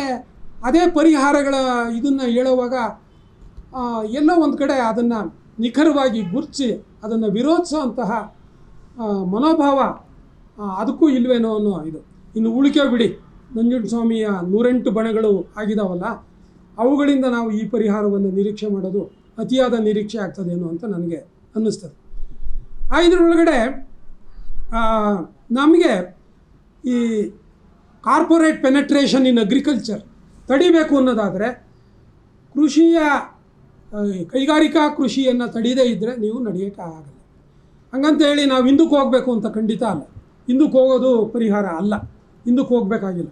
ಅದೇ ಪರಿಹಾರಗಳ ಇದನ್ನು ಹೇಳುವಾಗ ಎಲ್ಲೋ ಒಂದು ಕಡೆ ಅದನ್ನು ನಿಖರವಾಗಿ ಗುರುತಿಸಿ ಅದನ್ನು ವಿರೋಧಿಸುವಂತಹ ಮನೋಭಾವ ಅದಕ್ಕೂ ಇಲ್ವೇನೋ ಅನ್ನೋ ಇದು. ಇನ್ನು ಉಳಿಕೆ ಬಿಡಿ. ನಂಜುಂಡಸ್ವಾಮಿಯ ನೂರೆಂಟು ಬಣಗಳು ಆಗಿದಾವಲ್ಲ, ಅವುಗಳಿಂದ ನಾವು ಈ ಪರಿಹಾರವನ್ನು ನಿರೀಕ್ಷೆ ಮಾಡೋದು ಅತಿಯಾದ ನಿರೀಕ್ಷೆ ಆಗ್ತದೇನೋ ಅಂತ ನನಗೆ ಅನ್ನಿಸ್ತದೆ. ಆ, ಇದರೊಳಗಡೆ ನಮಗೆ ಈ ಕಾರ್ಪೊರೇಟ್ ಪೆನೆಟ್ರೇಷನ್ ಇನ್ ಅಗ್ರಿಕಲ್ಚರ್ ತಡಿಬೇಕು ಅನ್ನೋದಾದರೆ ಕೃಷಿಯ ಕೈಗಾರಿಕಾ ಕೃಷಿಯನ್ನು ತಡೀದೇ ಇದ್ದರೆ ನೀವು ನಡೆಯೋಕ್ಕೆ ಆಗಲ್ಲ. ಹಂಗಂತ ಹೇಳಿ ನಾವು ಹಿಂದಕ್ಕೆ ಹೋಗಬೇಕು ಅಂತ ಖಂಡಿತ ಅಲ್ಲ. ಹಿಂದಕ್ಕೆ ಹೋಗೋದು ಪರಿಹಾರ ಅಲ್ಲ. ಹಿಂದಕ್ಕೆ ಹೋಗಬೇಕಾಗಿಲ್ಲ.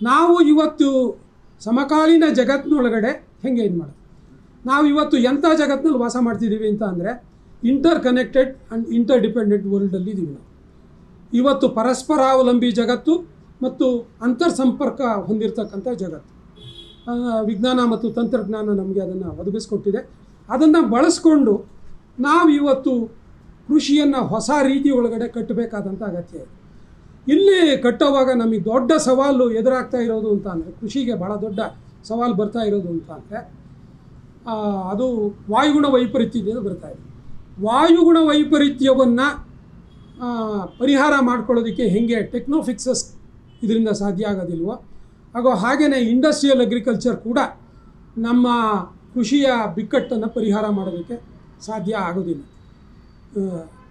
ನಾವು ಇವತ್ತು ಸಮಕಾಲೀನ ಜಗತ್ತಿನೊಳಗಡೆ ಹೆಂಗೆ ಇದು ಮಾಡೋದು? ನಾವು ಇವತ್ತು ಎಂಥ ಜಗತ್ತಿನಲ್ಲಿ ವಾಸ ಮಾಡ್ತಿದ್ದೀವಿ ಅಂತ ಅಂದರೆ interconnected and interdependent ವರ್ಲ್ಡಲ್ಲಿ ಇದ್ದೀವಿ ನಾವು. ಇವತ್ತು ಪರಸ್ಪರಾವಲಂಬಿ ಜಗತ್ತು ಮತ್ತು ಅಂತರ್ ಸಂಪರ್ಕ ಹೊಂದಿರತಕ್ಕಂಥ ಜಗತ್ತು. ವಿಜ್ಞಾನ ಮತ್ತು ತಂತ್ರಜ್ಞಾನ ನಮಗೆ ಅದನ್ನು ಒದಗಿಸ್ಕೊಟ್ಟಿದೆ. ಅದನ್ನು ಬಳಸ್ಕೊಂಡು ನಾವು ಇವತ್ತು ಕೃಷಿಯನ್ನು ಹೊಸ ರೀತಿ ಒಳಗಡೆ ಕಟ್ಟಬೇಕಾದಂಥ ಅಗತ್ಯ ಇದೆ. ಇಲ್ಲಿ ಕಟ್ಟೋವಾಗ ನಮಗೆ ದೊಡ್ಡ ಸವಾಲು ಎದುರಾಗ್ತಾ ಇರೋದು ಅಂತ ಅಂದರೆ, ಕೃಷಿಗೆ ಭಾಳ ದೊಡ್ಡ ಸವಾಲು ಬರ್ತಾ ಇರೋದು ಅಂತ ಅಂದರೆ ಅದು ವಾಯುಗುಣ ವೈಪರೀತ್ಯದಿಂದ ಬರ್ತಾ ಇದೆ. ವಾಯುಗುಣ ವೈಪರೀತ್ಯವನ್ನು ಪರಿಹಾರ ಮಾಡ್ಕೊಳ್ಳೋದಕ್ಕೆ ಹೇಗೆ ಟೆಕ್ನೋಫಿಕ್ಸಸ್ ಇದರಿಂದ ಸಾಧ್ಯ ಆಗೋದಿಲ್ವೋ? ಹಾಗೂ ಹಾಗೆಯೇ ಇಂಡಸ್ಟ್ರಿಯಲ್ ಅಗ್ರಿಕಲ್ಚರ್ ಕೂಡ ನಮ್ಮ ಕೃಷಿಯ ಬಿಕ್ಕಟ್ಟನ್ನು ಪರಿಹಾರ ಮಾಡೋದಕ್ಕೆ ಸಾಧ್ಯ ಆಗೋದಿಲ್ಲ.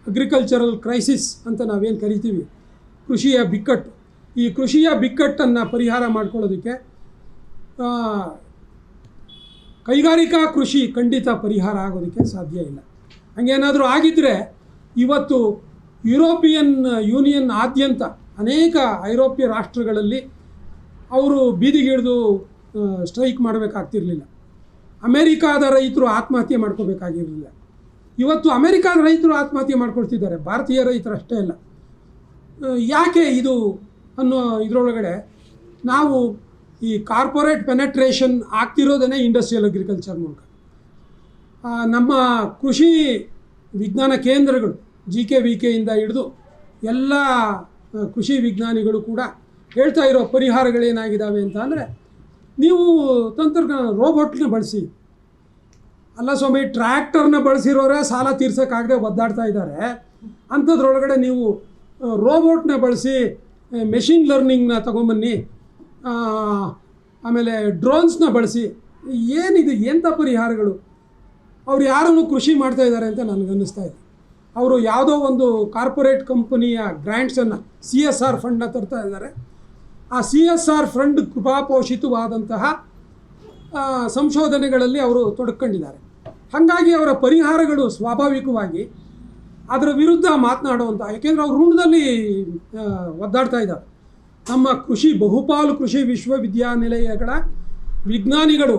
ಅಗ್ರಿಕಲ್ಚರಲ್ ಕ್ರೈಸಿಸ್ ಅಂತ ನಾವೇನು ಕರಿತೀವಿ? ಕೃಷಿಯ ಬಿಕ್ಕಟ್ಟು. ಈ ಕೃಷಿಯ ಬಿಕ್ಕಟ್ಟನ್ನು ಪರಿಹಾರ ಮಾಡ್ಕೊಳ್ಳೋದಕ್ಕೆ ಕೈಗಾರಿಕಾ ಕೃಷಿ ಖಂಡಿತ ಪರಿಹಾರ ಆಗೋದಕ್ಕೆ ಸಾಧ್ಯ ಇಲ್ಲ. ಹಂಗೇನಾದರೂ ಆಗಿದ್ದರೆ ಇವತ್ತು ಯುರೋಪಿಯನ್ ಯೂನಿಯನ್ ಆದ್ಯಂತ ಅನೇಕ ಐರೋಪ್ಯ ರಾಷ್ಟ್ರಗಳಲ್ಲಿ ಅವರು ಬೀದಿಗಿಳಿದು ಸ್ಟ್ರೈಕ್ ಮಾಡಬೇಕಾಗ್ತಿರ್ಲಿಲ್ಲ. ಅಮೇರಿಕಾದ ರೈತರು ಆತ್ಮಹತ್ಯೆ ಮಾಡ್ಕೋಬೇಕಾಗಿರಲಿಲ್ಲ. ಇವತ್ತು ಅಮೇರಿಕಾದ ರೈತರು ಆತ್ಮಹತ್ಯೆ ಮಾಡ್ಕೊಳ್ತಿದ್ದಾರೆ. ಭಾರತೀಯ ರೈತರು ಅಷ್ಟೇ ಅಲ್ಲ. ಯಾಕೆ ಇದು ಅನ್ನೋ ಇದರೊಳಗಡೆ ನಾವು ಈ ಕಾರ್ಪೊರೇಟ್ ಪೆನೆಟ್ರೇಷನ್ ಆಗ್ತಿರೋದೇ ಇಂಡಸ್ಟ್ರಿಯಲ್ ಅಗ್ರಿಕಲ್ಚರ್ ಮೂಲಕ. ನಮ್ಮ ಕೃಷಿ ವಿಜ್ಞಾನ ಕೇಂದ್ರಗಳು ಜಿ ಕೆ ವಿ ಕೆಯಿಂದ ಹಿಡಿದು ಎಲ್ಲ ಕೃಷಿ ವಿಜ್ಞಾನಿಗಳು ಕೂಡ ಹೇಳ್ತಾ ಇರೋ ಪರಿಹಾರಗಳೇನಾಗಿದ್ದಾವೆ ಅಂತ ಅಂದರೆ ನೀವು ತಂತ್ರಜ್ಞಾನ, ರೋಬೋಟ್ನ ಬಳಸಿ. ಅಲ್ಲ ಸ್ವಾಮಿ, ಟ್ರ್ಯಾಕ್ಟರ್ನ ಬಳಸಿರೋರೇ ಸಾಲ ತೀರ್ಸೋಕ್ಕಾಗದೆ ಒದ್ದಾಡ್ತಾ ಇದ್ದಾರೆ. ಅಂಥದ್ರೊಳಗಡೆ ನೀವು ರೋಬೋಟ್ನ ಬಳಸಿ ಮೆಷಿನ್ ಲರ್ನಿಂಗ್ನ ತೊಗೊಂಬನ್ನಿ ಆಮೇಲೆ ಡ್ರೋನ್ಸ್ನ ಬಳಸಿ. ಏನಿದು, ಎಂಥ ಪರಿಹಾರಗಳು? ಅವ್ರು ಯಾರನ್ನು ಕೃಷಿ ಮಾಡ್ತಾ ಇದ್ದಾರೆ ಅಂತ ನನಗನ್ನಿಸ್ತಾ ಇದೆ. ಅವರು ಯಾವುದೋ ಒಂದು ಕಾರ್ಪೊರೇಟ್ ಕಂಪನಿಯ ಗ್ರ್ಯಾಂಟ್ಸನ್ನು ಸಿ ಎಸ್ ಆರ್ ಫಂಡ್ನ ತರ್ತಾ ಇದ್ದಾರೆ. ಆ ಸಿ ಎಸ್ ಆರ್ ಫಂಡ್ ಕೃಪಾಪೋಷಿತವಾದಂತಹ ಸಂಶೋಧನೆಗಳಲ್ಲಿ ಅವರು ತೊಡಕೊಂಡಿದ್ದಾರೆ. ಹಾಗಾಗಿ ಅವರ ಪರಿಹಾರಗಳು ಸ್ವಾಭಾವಿಕವಾಗಿ ಅದರ ವಿರುದ್ಧ ಮಾತನಾಡುವಂಥ ಯಾಕೆಂದರೆ ಅವರು ಋಣದಲ್ಲಿ ಒದ್ದಾಡ್ತಾ ಇದ್ದಾರೆ. ನಮ್ಮ ಕೃಷಿ, ಬಹುಪಾಲು ಕೃಷಿ ವಿಶ್ವವಿದ್ಯಾನಿಲಯಗಳ ವಿಜ್ಞಾನಿಗಳು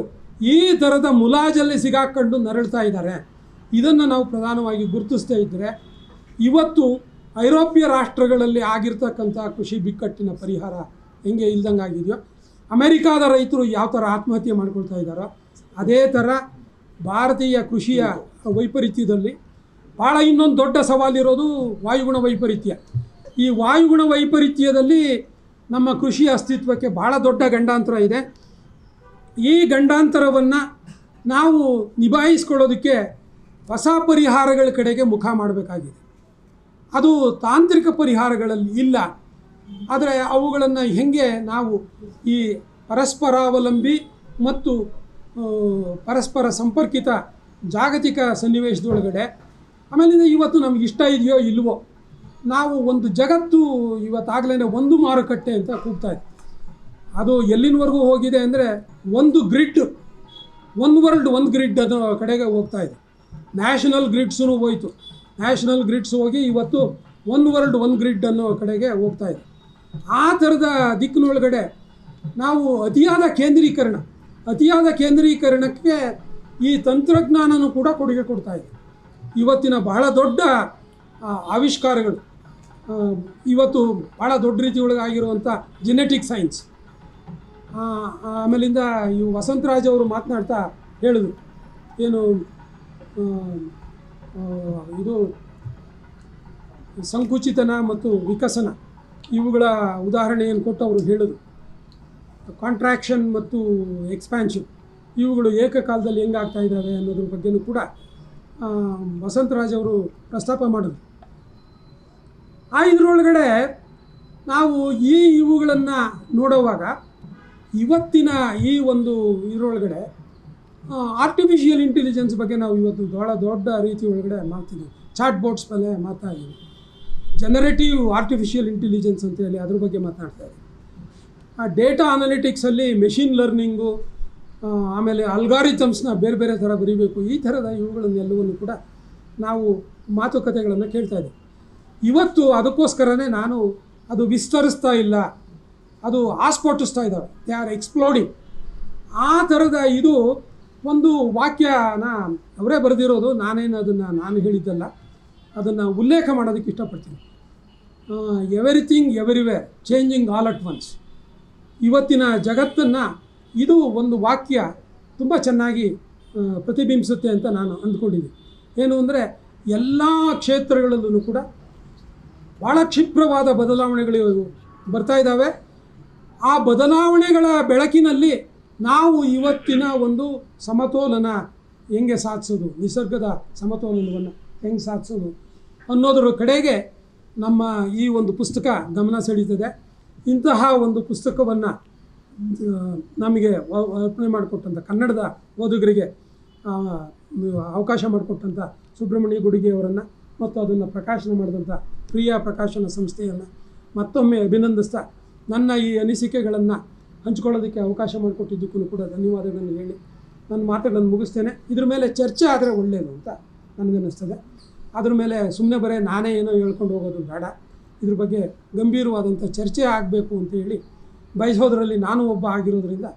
ಈ ಥರದ ಮುಲಾಜಲ್ಲಿ ಸಿಗಾಕೊಂಡು ನರಳ್ತಾ ಇದ್ದಾರೆ. ಇದನ್ನು ನಾವು ಪ್ರಧಾನವಾಗಿ ಗುರುತಿಸ್ತಾ ಇದ್ದರೆ ಇವತ್ತು ಐರೋಪ್ಯ ರಾಷ್ಟ್ರಗಳಲ್ಲಿ ಆಗಿರ್ತಕ್ಕಂಥ ಕೃಷಿ ಬಿಕ್ಕಟ್ಟಿನ ಪರಿಹಾರ ಹೆಂಗೆ ಇಲ್ದಂಗೆ ಆಗಿದೆಯೋ, ಅಮೆರಿಕಾದ ರೈತರು ಯಾವ ಥರ ಆತ್ಮಹತ್ಯೆ ಮಾಡ್ಕೊಳ್ತಾ ಇದ್ದಾರೋ, ಅದೇ ಥರ ಭಾರತೀಯ ಕೃಷಿಯ ವೈಪರೀತ್ಯದಲ್ಲಿ ಭಾಳ ಇನ್ನೊಂದು ದೊಡ್ಡ ಸವಾಲಿರೋದು ವಾಯುಗುಣ ವೈಪರೀತ್ಯ. ಈ ವಾಯುಗುಣ ವೈಪರೀತ್ಯದಲ್ಲಿ ನಮ್ಮ ಕೃಷಿ ಅಸ್ತಿತ್ವಕ್ಕೆ ಭಾಳ ದೊಡ್ಡ ಗಂಡಾಂತರ ಇದೆ. ಈ ಗಂಡಾಂತರವನ್ನು ನಾವು ನಿಭಾಯಿಸ್ಕೊಳ್ಳೋದಕ್ಕೆ ಹೊಸ ಪರಿಹಾರಗಳ ಕಡೆಗೆ ಮುಖ ಮಾಡಬೇಕಾಗಿದೆ. ಅದು ತಾಂತ್ರಿಕ ಪರಿಹಾರಗಳಲ್ಲಿ ಇಲ್ಲ. ಆದರೆ ಅವುಗಳನ್ನು ಹೆಂಗೆ ನಾವು ಈ ಪರಸ್ಪರಾವಲಂಬಿ ಮತ್ತು ಪರಸ್ಪರ ಸಂಪರ್ಕಿತ ಜಾಗತಿಕ ಸನ್ನಿವೇಶದೊಳಗಡೆ, ಆಮೇಲಿಂದ ಇವತ್ತು ನಮ್ಗೆ ಇಷ್ಟ ಇದೆಯೋ ಇಲ್ವೋ, ನಾವು ಒಂದು ಜಗತ್ತು ಇವತ್ತಾಗಲೇ ಒಂದು ಮಾರುಕಟ್ಟೆ ಅಂತ ಕೂಗ್ತಾ ಇದೆ. ಅದು ಎಲ್ಲಿನವರೆಗೂ ಹೋಗಿದೆ ಅಂದರೆ ಒಂದು ಗ್ರಿಡ್, ಒಂದು ವರ್ಲ್ಡ್, ಒಂದು ಗ್ರಿಡ್ ಅದು ಕಡೆಗೆ ಹೋಗ್ತಾ ಇದೆ. ನ್ಯಾಷನಲ್ ಗ್ರಿಡ್ಸೂ ಹೋಯಿತು. ನ್ಯಾಷನಲ್ ಗ್ರಿಡ್ಸ್ ಹೋಗಿ ಇವತ್ತು ಒನ್ ವರ್ಲ್ಡ್ ಒನ್ ಗ್ರಿಡ್ ಅನ್ನೋ ಕಡೆಗೆ ಹೋಗ್ತಾ ಇದೆ. ಆ ಥರದ ದಿಕ್ಕಿನೊಳಗಡೆ ನಾವು ಅತಿಯಾದ ಕೇಂದ್ರೀಕರಣ, ಅತಿಯಾದ ಕೇಂದ್ರೀಕರಣಕ್ಕೆ ಈ ತಂತ್ರಜ್ಞಾನನೂ ಕೂಡ ಕೊಡುಗೆ ಕೊಡ್ತಾ ಇದೆ. ಇವತ್ತಿನ ಬಹಳ ದೊಡ್ಡ ಆವಿಷ್ಕಾರಗಳು ಇವತ್ತು ಭಾಳ ದೊಡ್ಡ ರೀತಿ ಒಳಗಾಗಿರುವಂಥ ಜೆನೆಟಿಕ್ ಸೈನ್ಸ್ ಆಮೇಲಿಂದ ಇವು ವಸಂತರಾಜ್ ಅವರು ಮಾತನಾಡ್ತಾ ಹೇಳಿದರು. ಏನು ಇದು ಸಂಕುಚಿತನ ಮತ್ತು ವಿಕಸನ ಇವುಗಳ ಉದಾಹರಣೆಯನ್ನು ಕೊಟ್ಟು ಅವರು ಹೇಳೋದು. ಕಾಂಟ್ರಾಕ್ಷನ್ ಮತ್ತು ಎಕ್ಸ್ಪ್ಯಾನ್ಷನ್ ಇವುಗಳು ಏಕಕಾಲದಲ್ಲಿ ಹೆಂಗಾಗ್ತಾ ಇದ್ದಾವೆ ಅನ್ನೋದ್ರ ಬಗ್ಗೆನೂ ಕೂಡ ವಸಂತರಾಜ್ ಅವರು ಪ್ರಸ್ತಾಪ ಮಾಡಿದ್ರು. ಆ, ಇದರೊಳಗಡೆ ನಾವು ಈ ಇವುಗಳನ್ನು ನೋಡುವಾಗ ಇವತ್ತಿನ ಈ ಒಂದು ಇದರೊಳಗಡೆ ಆರ್ಟಿಫಿಷಿಯಲ್ ಇಂಟೆಲಿಜೆನ್ಸ್ ಬಗ್ಗೆ ನಾವು ಇವತ್ತು ಭಾಳ ದೊಡ್ಡ ರೀತಿ ಒಳಗಡೆ ಮಾಡ್ತಿದ್ದೀವಿ ಚಾಟ್ ಬೋರ್ಡ್ಸ್ ಮೇಲೆ ಮಾತಾಡಿದ್ದೀವಿ ಜನರೇಟಿವ್ ಆರ್ಟಿಫಿಷಿಯಲ್ ಇಂಟೆಲಿಜೆನ್ಸ್ ಅಂತ ಹೇಳಿ ಅದ್ರ ಬಗ್ಗೆ ಮಾತಾಡ್ತಾ ಇದ್ದೀವಿ. ಆ ಡೇಟಾ ಅನಾಲಿಟಿಕ್ಸಲ್ಲಿ ಮೆಷಿನ್ ಲರ್ನಿಂಗು ಆಮೇಲೆ ಅಲ್ಗಾರಿಥಮ್ಸ್ನ ಬೇರೆ ಬೇರೆ ಥರ ಬರೀಬೇಕು. ಈ ಥರದ ಇವುಗಳನ್ನೆಲ್ಲವನ್ನು ಕೂಡ ನಾವು ಮಾತುಕತೆಗಳನ್ನು ಕೇಳ್ತಾ ಇದ್ದೀವಿ. ಇವತ್ತು ಅದಕ್ಕೋಸ್ಕರನೇ ನಾನು ಅದು ವಿಸ್ತರಿಸ್ತಾ ಇಲ್ಲ. ಅದು ಆಸ್ಫೋಟಿಸ್ತಾ ಇದ್ದಾವೆ. ದೇ ಆರ್ ಎಕ್ಸ್ಪ್ಲೋಡಿಂಗ್ ಆ ಥರದ ಇದು ಒಂದು ವಾಕ್ಯನ ಅವರೇ ಬರೆದಿರೋದು, ನಾನೇನು ಅದನ್ನು ನಾನು ಹೇಳಿದ್ದಲ್ಲ, ಅದನ್ನು ಉಲ್ಲೇಖ ಮಾಡೋದಕ್ಕೆ ಇಷ್ಟಪಡ್ತೀನಿ. Everything everywhere changing all at once ಇವತ್ತಿನ ಜಗತ್ತನ್ನು ಇದು ಒಂದು ವಾಕ್ಯ ತುಂಬ ಚೆನ್ನಾಗಿ ಪ್ರತಿಬಿಂಬಿಸುತ್ತೆ ಅಂತ ನಾನು ಅಂದ್ಕೊಂಡಿದ್ದೀನಿ. ಏನು ಅಂದರೆ, ಎಲ್ಲ ಕ್ಷೇತ್ರಗಳಲ್ಲೂ ಕೂಡ ಭಾಳ ಕ್ಷಿಪ್ರವಾದ ಬದಲಾವಣೆಗಳು ಬರ್ತಾ ಇದ್ದಾವೆ. ಆ ಬದಲಾವಣೆಗಳ ಬೆಳಕಿನಲ್ಲಿ ನಾವು ಇವತ್ತಿನ ಒಂದು ಸಮತೋಲನ ಹೆಂಗೆ ಸಾಧಿಸೋದು? ನಿಸರ್ಗದ ಸಮತೋಲನವನ್ನು ಹೆಂಗೆ ಸಾಧಿಸೋದು? ಅನ್ನೋದರ ಕಡೆಗೆ ನಮ್ಮ ಈ ಒಂದು ಪುಸ್ತಕ ಗಮನ ಸೆಳೀತದೆ. ಇಂತಹ ಒಂದು ಪುಸ್ತಕವನ್ನು ನಮಗೆ ಅರ್ಪಣೆ ಮಾಡಿಕೊಟ್ಟಂಥ ಕನ್ನಡದ ಓದುಗರಿಗೆ ಅವಕಾಶ ಮಾಡಿಕೊಟ್ಟಂಥ ಸುಬ್ರಹ್ಮಣ್ಯ ಗುಡಿಗೆಯವರನ್ನು ಮತ್ತು ಅದನ್ನು ಪ್ರಕಾಶನ ಮಾಡಿದಂಥ ಪ್ರಿಯಾ ಪ್ರಕಾಶನ ಸಂಸ್ಥೆಯನ್ನು ಮತ್ತೊಮ್ಮೆ ಅಭಿನಂದಿಸ್ತಾ ನನ್ನ ಈ ಅನಿಸಿಕೆಗಳನ್ನು ಹಂಚ್ಕೊಳ್ಳೋದಕ್ಕೆ ಅವಕಾಶ ಮಾಡಿಕೊಟ್ಟಿದ್ದಕ್ಕೂ ಕೂಡ ಧನ್ಯವಾದಗಳನ್ನು ಹೇಳಿ ನನ್ನ ಮಾತುಗಳನ್ನು ಮುಗಿಸ್ತೇನೆ. ಇದ್ರ ಮೇಲೆ ಚರ್ಚೆ ಆದರೆ ಒಳ್ಳೆಯದು ಅಂತ ನನಗನ್ನಿಸ್ತದೆ. ಅದ್ರ ಮೇಲೆ ಸುಮ್ಮನೆ ಬರೀ ನಾನೇ ಏನೋ ಹೇಳ್ಕೊಂಡು ಹೋಗೋದು ಬೇಡ. ಇದ್ರ ಬಗ್ಗೆ ಗಂಭೀರವಾದಂಥ ಚರ್ಚೆ ಆಗಬೇಕು ಅಂತ ಹೇಳಿ ಬಯಸೋದ್ರಲ್ಲಿ ನಾನು ಒಬ್ಬ ಆಗಿರೋದ್ರಿಂದ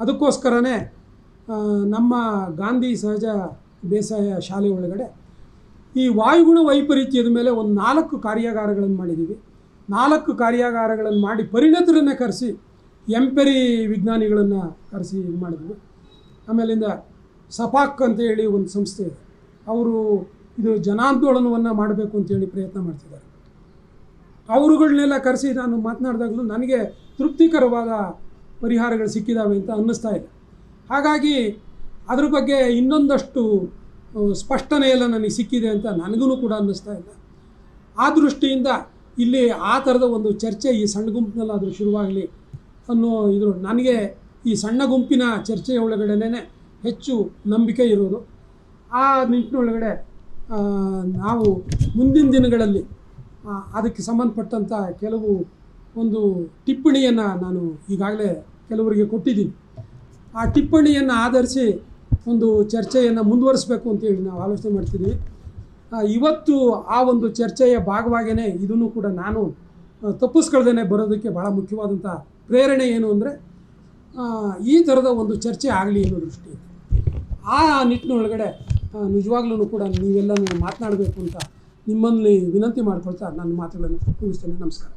ಅದಕ್ಕೋಸ್ಕರನೇ ನಮ್ಮ ಗಾಂಧಿ ಸಹಜ ಬೇಸಾಯ ಶಾಲೆ ಒಳಗಡೆ ಈ ವಾಯುಗುಣ ವೈಪರೀತ್ಯದ ಮೇಲೆ ಒಂದು ನಾಲ್ಕು ಕಾರ್ಯಾಗಾರಗಳನ್ನು ಮಾಡಿದ್ದೀವಿ. ನಾಲ್ಕು ಕಾರ್ಯಾಗಾರಗಳನ್ನು ಮಾಡಿ ಪರಿಣತರನ್ನೇ ಕರೆಸಿ ಎಂಪೆರಿ ವಿಜ್ಞಾನಿಗಳನ್ನು ಕರೆಸಿ ಇದು ಮಾಡಿದ್ವಿ. ಆಮೇಲಿಂದ ಸಫಾಕ್ ಅಂತ ಹೇಳಿ ಒಂದು ಸಂಸ್ಥೆ ಇದೆ. ಅವರು ಇದು ಜನಾಂದೋಲನವನ್ನು ಮಾಡಬೇಕು ಅಂತೇಳಿ ಪ್ರಯತ್ನ ಮಾಡ್ತಿದ್ದಾರೆ. ಅವರುಗಳನ್ನೆಲ್ಲ ಕರೆಸಿ ನಾನು ಮಾತನಾಡಿದಾಗಲೂ ನನಗೆ ತೃಪ್ತಿಕರವಾದ ಪರಿಹಾರಗಳು ಸಿಕ್ಕಿದ್ದಾವೆ ಅಂತ ಅನ್ನಿಸ್ತಾ ಇದೆ ಹಾಗಾಗಿ ಅದ್ರ ಬಗ್ಗೆ ಇನ್ನೊಂದಷ್ಟು ಸ್ಪಷ್ಟನೆ ಎಲ್ಲ ನನಗೆ ಸಿಕ್ಕಿದೆ ಅಂತ ನನಗೂ ಕೂಡ ಅನ್ನಿಸ್ತಾ ಇಲ್ಲ. ಆ ದೃಷ್ಟಿಯಿಂದ ಇಲ್ಲಿ ಆ ಥರದ ಒಂದು ಚರ್ಚೆ ಈ ಸಣ್ಣ ಗುಂಪಿನಲ್ಲಾದರೂ ಶುರುವಾಗಲಿ ಅನ್ನೋ ಇದು ನನಗೆ ಈ ಸಣ್ಣ ಗುಂಪಿನ ಚರ್ಚೆಯ ಒಳಗಡೆನೇ ಹೆಚ್ಚು ನಂಬಿಕೆ ಇರೋದು. ಆ ನಿಟ್ಟಿನೊಳಗಡೆ ನಾವು ಮುಂದಿನ ದಿನಗಳಲ್ಲಿ ಅದಕ್ಕೆ ಸಂಬಂಧಪಟ್ಟಂಥ ಕೆಲವು ಒಂದು ಟಿಪ್ಪಣಿಯನ್ನು ನಾನು ಈಗಾಗಲೇ ಕೆಲವರಿಗೆ ಕೊಟ್ಟಿದ್ದೀನಿ. ಆ ಟಿಪ್ಪಣಿಯನ್ನು ಆಧರಿಸಿ ಒಂದು ಚರ್ಚೆಯನ್ನು ಮುಂದುವರಿಸಬೇಕು ಅಂತೇಳಿ ನಾವು ಆಲೋಚನೆ ಮಾಡ್ತೀವಿ ಇವತ್ತು ಆ ಒಂದು ಚರ್ಚೆಯ ಭಾಗವಾಗಿಯೇ ಇದನ್ನು ಕೂಡ ನಾನು ತಪ್ಪಿಸ್ಕೊಳ್ದೇ ಬರೋದಕ್ಕೆ ಭಾಳ ಮುಖ್ಯವಾದಂಥ ಪ್ರೇರಣೆ ಏನು ಅಂದರೆ ಈ ಥರದ ಒಂದು ಚರ್ಚೆ ಆಗಲಿ ಅನ್ನೋ ದೃಷ್ಟಿ ಆ ನಿಟ್ಟಿನೊಳಗಡೆ ನಿಜವಾಗ್ಲೂ ಕೂಡ ನೀವೆಲ್ಲ ಮಾತನಾಡಬೇಕು ಅಂತ ನಿಮ್ಮಲ್ಲಿ ವಿನಂತಿ ಮಾಡಿಕೊಳ್ತಾ ನನ್ನ ಮಾತುಗಳನ್ನು ಮುಗಿಸ್ತೇನೆ. ನಮಸ್ಕಾರ.